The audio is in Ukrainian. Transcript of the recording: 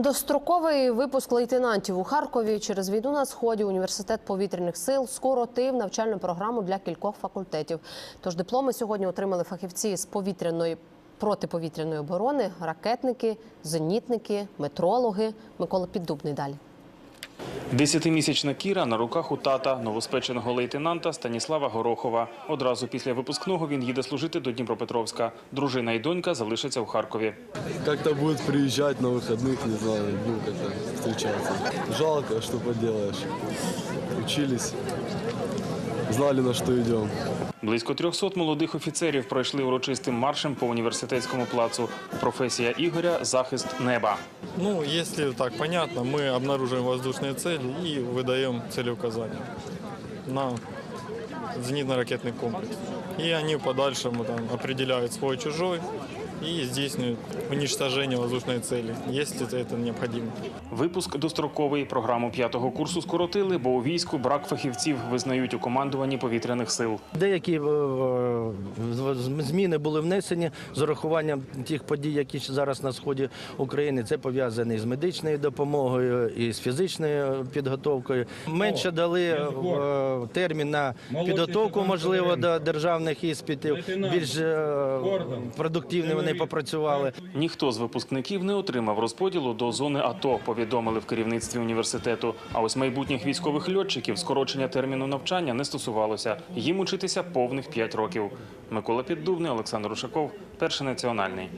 Достроковий випуск лейтенантів у Харкові через війну на сході університет повітряних сил скоротив навчальну програму для кількох факультетів. Тож дипломи сьогодні отримали фахівці з повітряної протиповітряної оборони, ракетники, зенітники, метрологи. Микола Піддубний далі. Десятимісячна Кіра на руках у тата, новоспеченого лейтенанта Станіслава Горохова. Одразу після випускного він їде служити до Дніпропетровська. Дружина і донька залишаться у Харкові. Як-то будуть приїжджати на вихідних, не знаю, ну как-то зустрічатися. Жалко, що поділаєш. Учились, знали на что идем. Близько 300 молодих офіцерів пройшли урочистим маршем по університетському плацу. Професія Ігоря захист неба. Ну, если так понятно, мы обнаруживаем воздушные цели и выдаем целеуказания на зенитно-ракетный комплекс. И они в подальшему там определяют свой-чужой и здійснюють уничтожение воздушной цели, если это необходимо. Випуск достроковий. Програму п'ятого курсу скоротили, бо у війську брак фахівців визнають у командуванні повітряних сил. Деякі е, зміни були внесені з урахуванням тих подій, які зараз на сході України. Це пов'язане з медичною допомогою і з фізичною підготовкою. Менше дали е, термін на підготовку, можливо, до державних іспитів. Більш е, продуктивно вони попрацювали. Ніхто з випускників не отримав розподілу до зони АТО, повідомили в керівництві університету. А ось майбутніх військових льотчиків скорочення терміну навчання не стосувалося. Їм учитися повних 5 років. Микола Піддубний, Олександр Ушаков, перший національний.